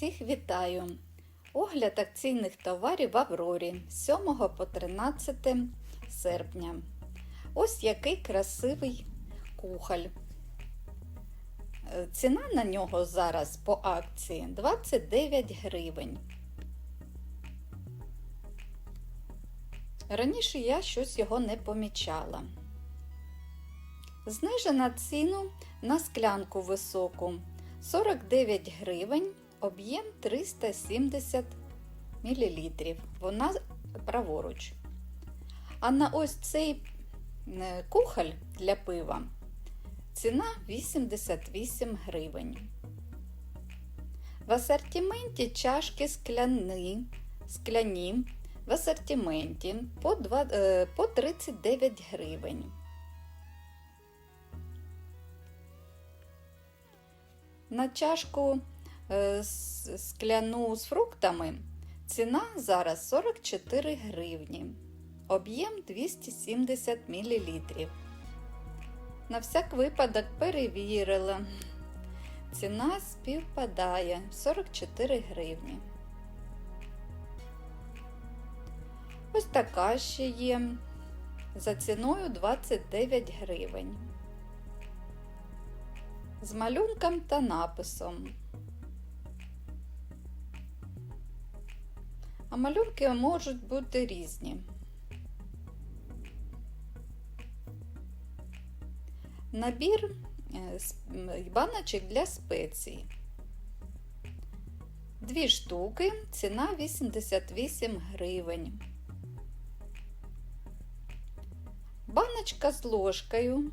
Всіх вітаю! Огляд акційних товарів в Аврорі з 7 по 13 серпня. Ось який красивий кухоль. Ціна на нього зараз по акції 29 гривень. Раніше я щось його не помічала. Знижена ціну на склянку високу 49 гривень, об'єм 370 мл. Вона праворуч. А на ось цей е, кухоль для пива ціна 88 гривень. В асортименті чашки скляні, скляні в асортименті по, 2, е, по 39 гривень. На чашку скляну з фруктами ціна зараз 44 гривні. Об'єм 270 мл. На всяк випадок перевірила. Ціна співпадає 44 гривні. Ось така ще є за ціною 29 гривень з малюнком та написом. А малюнки можуть бути різні. Набір е, баночок для спецій. Дві штуки, ціна 88 гривень. Баночка з ложкою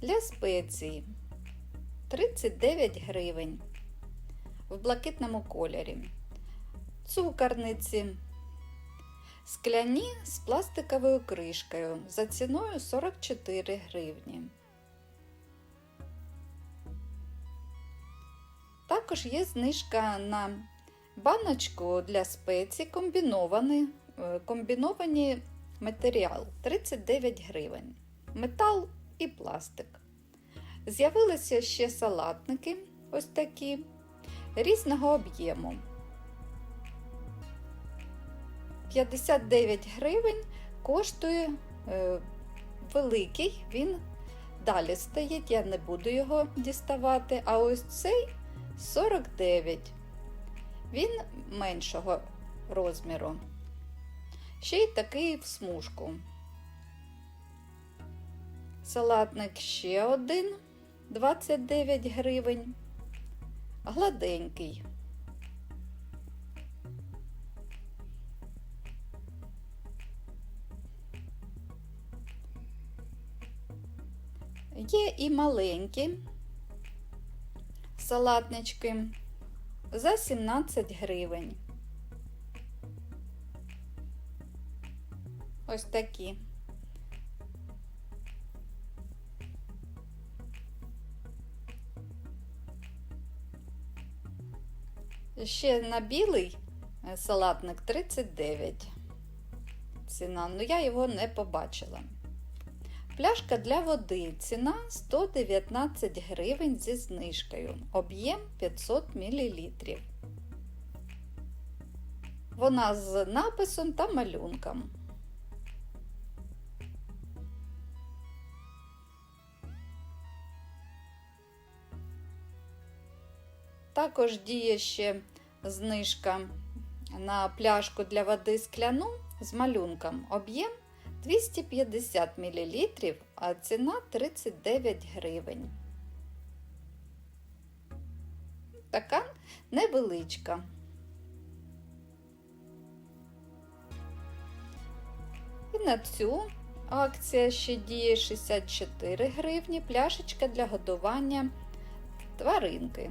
для спецій 39 гривень в блакитному кольорі. Цукорниці скляні з пластиковою кришкою за ціною 44 гривні. Також є знижка на баночку для спецій комбінований, е, комбіновані матеріал 39 гривень. Метал і пластик. З'явилися ще салатники, ось такі, різного об'єму. 59 гривень коштує е, великий, він далі стоїть, я не буду його діставати. А ось цей 49. Він меншого розміру. Ще й такий в смужку. Салатник ще один 29 гривень. Гладенький. Є і маленькі салатнички за 17 гривень. Ось такі. Ще на білий салатник 39. Ціна, ну я його не побачила. Пляшка для води. Ціна 119 гривень зі знижкою. Об'єм 500 мл. Вона з написом та малюнком. Також діє ще знижка на пляшку для води скляну з малюнком. Об'єм 250 мл, а ціна 39 гривень. Така невеличка. І на цю акція ще діє 64 гривні, пляшечка для годування тваринки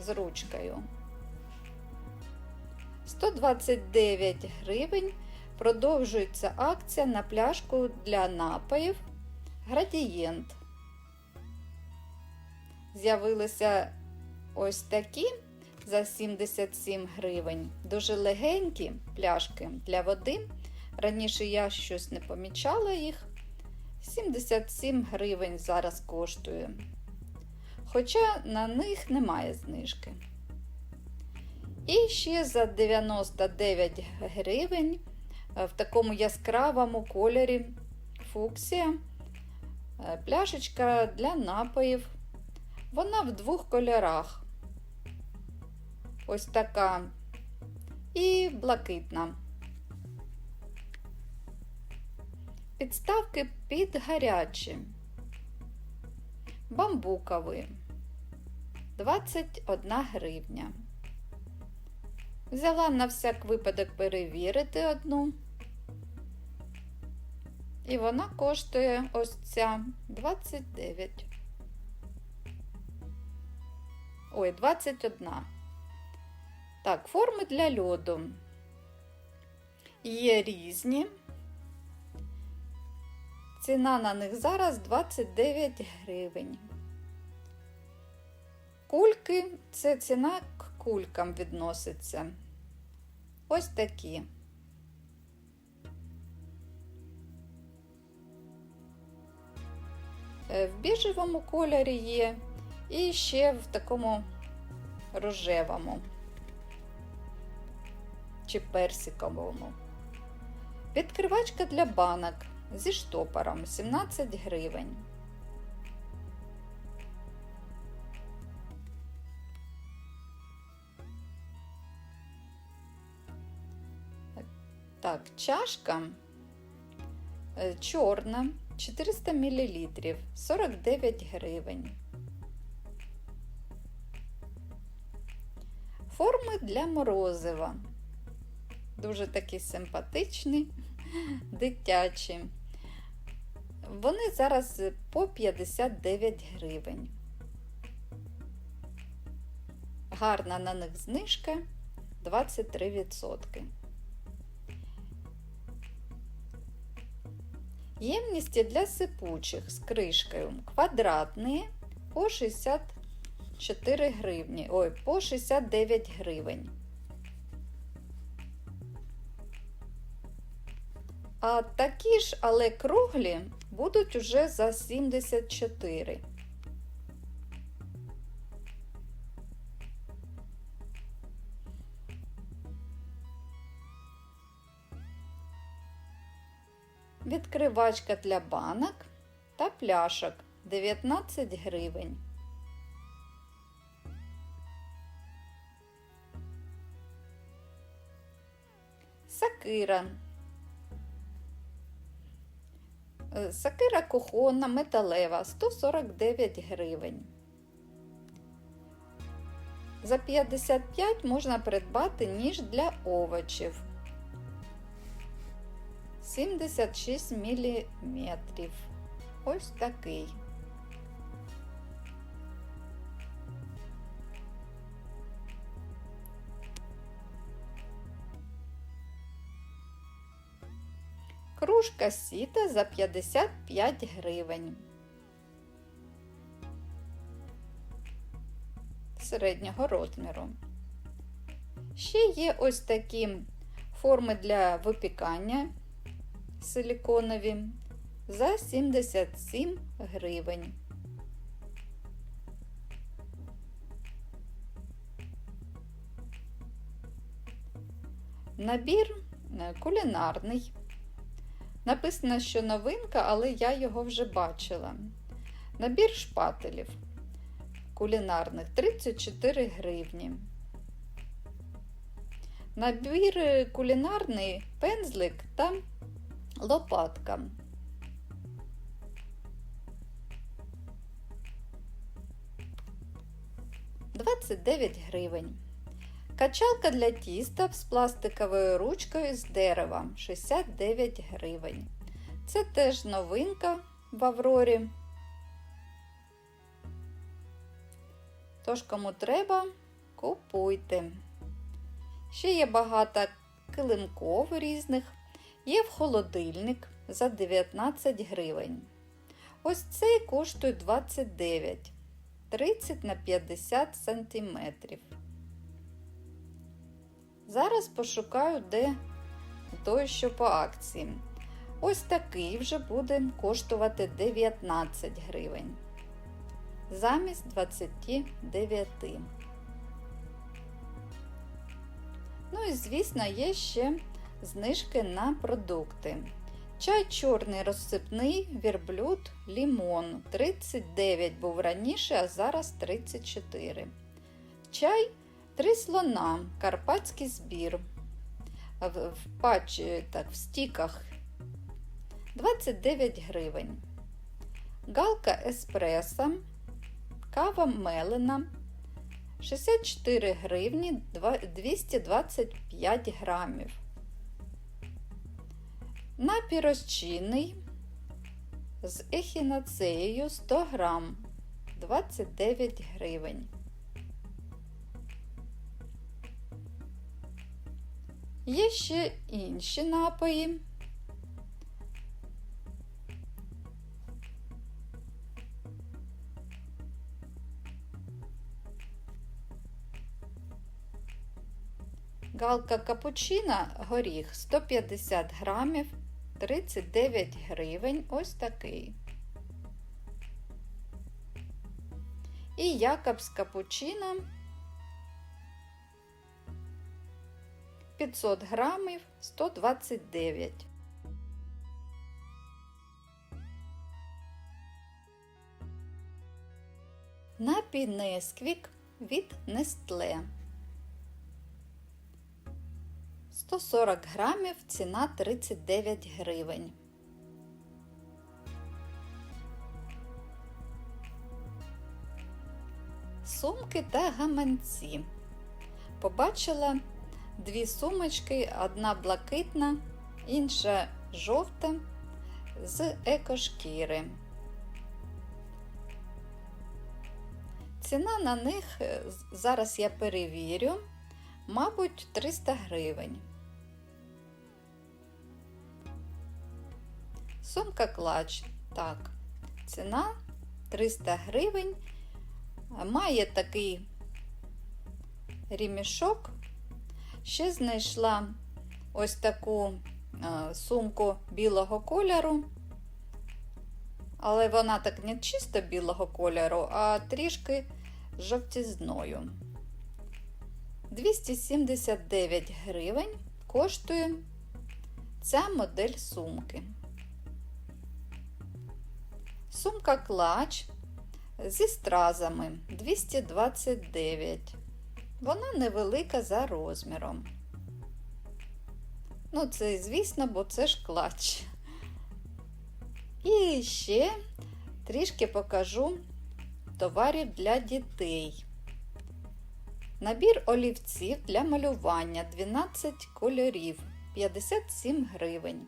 з ручкою. 129 гривень продовжується акція на пляшку для напоїв Градієнт. З'явилися ось такі за 77 гривень. Дуже легенькі пляшки для води. Раніше я щось не помічала їх. 77 гривень зараз коштує. Хоча на них немає знижки. І ще за 99 гривень в такому яскравому кольорі фуксія. е, Пляшечка для напоїв. Вона в двох кольорах. Ось така і блакитна. Підставки під гарячі. Бамбукові. 21 гривня. Взяла на всяк випадок перевірити одну. І вона коштує ось ця 29. Ой, 21. Так, форми для льоду. Є різні. Ціна на них зараз 29 гривень. Кульки це ціна к кулькам відноситься. Ось такі. В біжевому кольорі є і ще в такому рожевому чи персиковому. Відкривачка для банок зі штопором 17 гривень. Так, чашка е, чорна 400 мл 49 гривень. Форми для морозива. Дуже такі симпатичні, дитячі. Вони зараз по 59 гривень. Гарна на них знижка 23%. Ємності для сипучих з кришкою квадратні по 64 гривні. Ой, по 69 гривень. А такі ж, але круглі будуть уже за 74. Відкривачка для банок та пляшок 19 гривень. Сакира. Е, Сакира кухонна металева 149 гривень. За 55 можна придбати ніж для овочів. 76 мм. Ось такий. Кружка сіта за 55 гривень. Середнього розміру. Ще є ось такі форми для випікання силіконові за 77 гривень. Набір е, кулінарний. Написано, що новинка, але я його вже бачила. Набір шпателів кулінарних 34 гривні. Набір е, кулінарний пензлик та лопатка. Двадцять дев'ять гривень. Качалка для тіста з пластиковою ручкою з дерева 69 гривень. Це теж новинка в Аврорі. Тож, кому треба, купуйте. Ще є багато килимков різних. Є в холодильник за 19 гривень. Ось цей коштує 29, 30 на 50 сантиметрів. Зараз пошукаю, де той, що по акції. Ось такий вже буде коштувати 19 гривень. Замість 29. Ну і, звісно, є ще знижки на продукти. Чай чорний розсипний, вірблюд, лімон. 39 був раніше, а зараз 34. Чай три слона, карпатський збір. В, пач, так, в стіках 29 гривень. Галка еспреса, кава мелена 64 гривні 225 грамів. Напій розчинний з ехінацеєю 100 грам 29 гривень. Є ще інші напої. Галка капучина горіх 150 грамів 39 гривень. Ось такий. І якобс капучино 500 грамів 129. Напій Несквік від Нестле. 140 грамів, ціна 39 гривень. Сумки та гаманці. Побачила дві сумочки, одна блакитна, інша жовта з екошкіри. Ціна на них зараз я перевірю, мабуть, 300 гривень. Сумка клач. Так, ціна 300 гривень. Має такий ремішок. Ще знайшла ось таку е, сумку білого кольору, але вона так не чисто білого кольору, а трішки жовтізною. 279 гривень коштує ця модель сумки. Сумка клач зі стразами 229. Вона невелика за розміром. Ну, це, звісно, бо це ж клач. І ще трішки покажу товарів для дітей. Набір олівців для малювання 12 кольорів 57 гривень.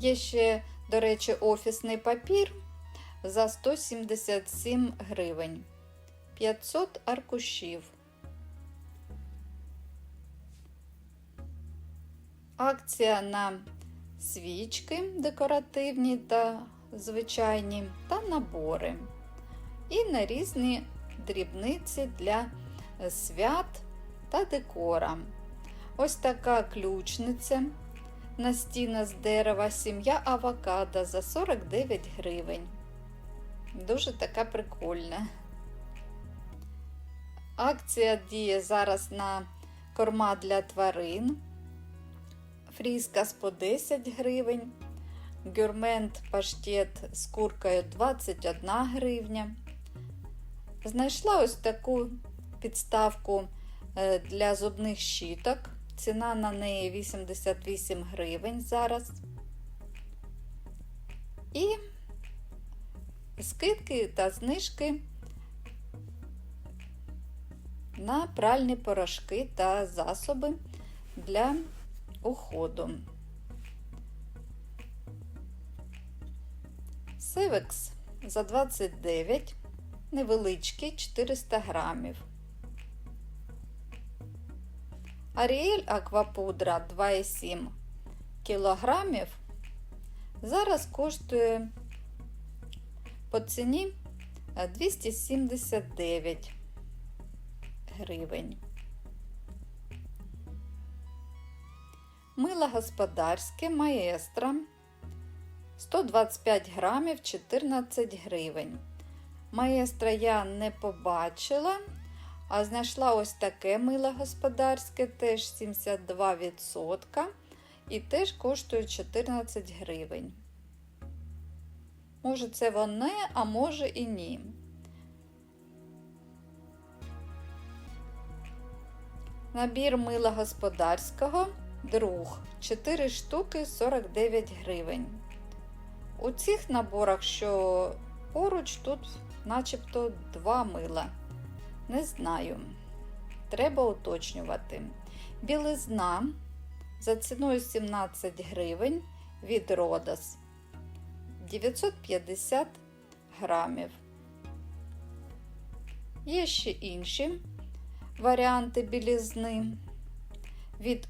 Є ще, до речі, офісний папір за 177 гривень. 500 аркушів. Акція на свічки декоративні та звичайні та набори. І на різні дрібниці для свят та декора. Ось така ключниця настіна з дерева сім'я авокадо за 49 гривень. Дуже така прикольна. Акція діє зараз на корма для тварин. Фріскас по 10 гривень. Гюрмент паштет з куркою 21 гривня. Знайшла ось таку підставку е, для зубних щіток. Ціна на неї 88 гривень зараз. І скидки та знижки на пральні порошки та засоби для уходу. Севекс за 29, невеличкий 400 грамів. Аріель Аквапудра 2,7 кілограмів зараз коштує по ціні 279 гривень. Мило господарське маестро 125 грамів 14 гривень. Маестра я не побачила, а знайшла ось таке мило господарське, теж 72%. І теж коштує 14 гривень. Може, це воно, а може і ні. Набір мила господарського друг 4 штуки 49 гривень. У цих наборах, що поруч, тут начебто два мила. Не знаю. Треба уточнювати. Білизна за ціною 17 гривень від Родас 950 грамів. Є ще інші варіанти білізни від.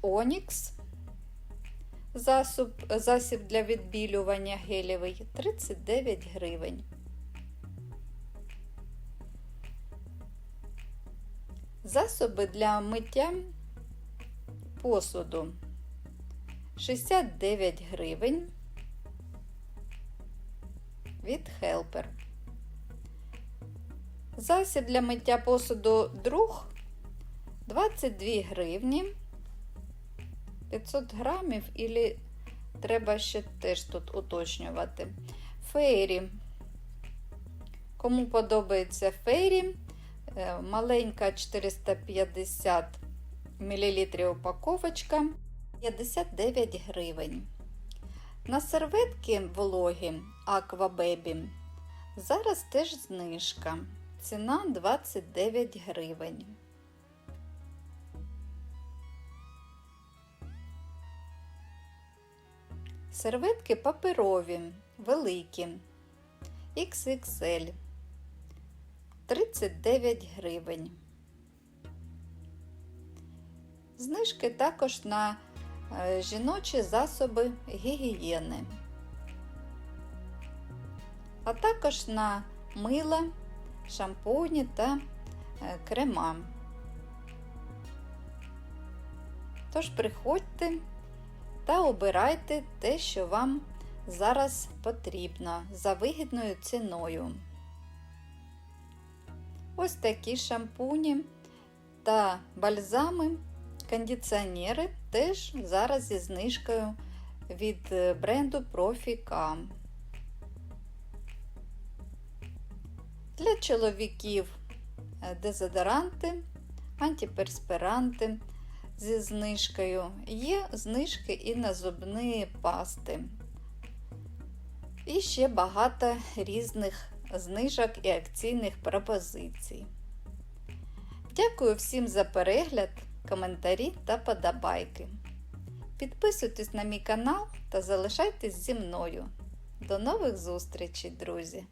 Засіб, засіб для відбілювання гелєвий 39 гривень. Засоби для миття посуду 69 гривень від Helper. Засіб для миття посуду друг 22 гривні 500 грамів, і треба ще теж тут уточнювати. Фейрі. Кому подобається фейрі, маленька 450 мл упаковочка 59 гривень. На серветки вологі Aquababy зараз теж знижка. Ціна 29 гривень. Серветки паперові, великі, XXL 39 гривень. Знижки також на е, жіночі засоби гігієни, а також на мила, шампуні та е, крема. Тож приходьте та обирайте те, що вам зараз потрібно за вигідною ціною. Ось такі шампуні та бальзами, кондиціонери теж зараз зі знижкою від бренду Profi Для чоловіків дезодоранти, антиперспиранти зі знижкою. Є знижки і на зубні пасти. І ще багато різних знижок і акційних пропозицій. Дякую всім за перегляд, коментарі та подобайки. Підписуйтесь на мій канал та залишайтесь зі мною. До нових зустрічей, друзі!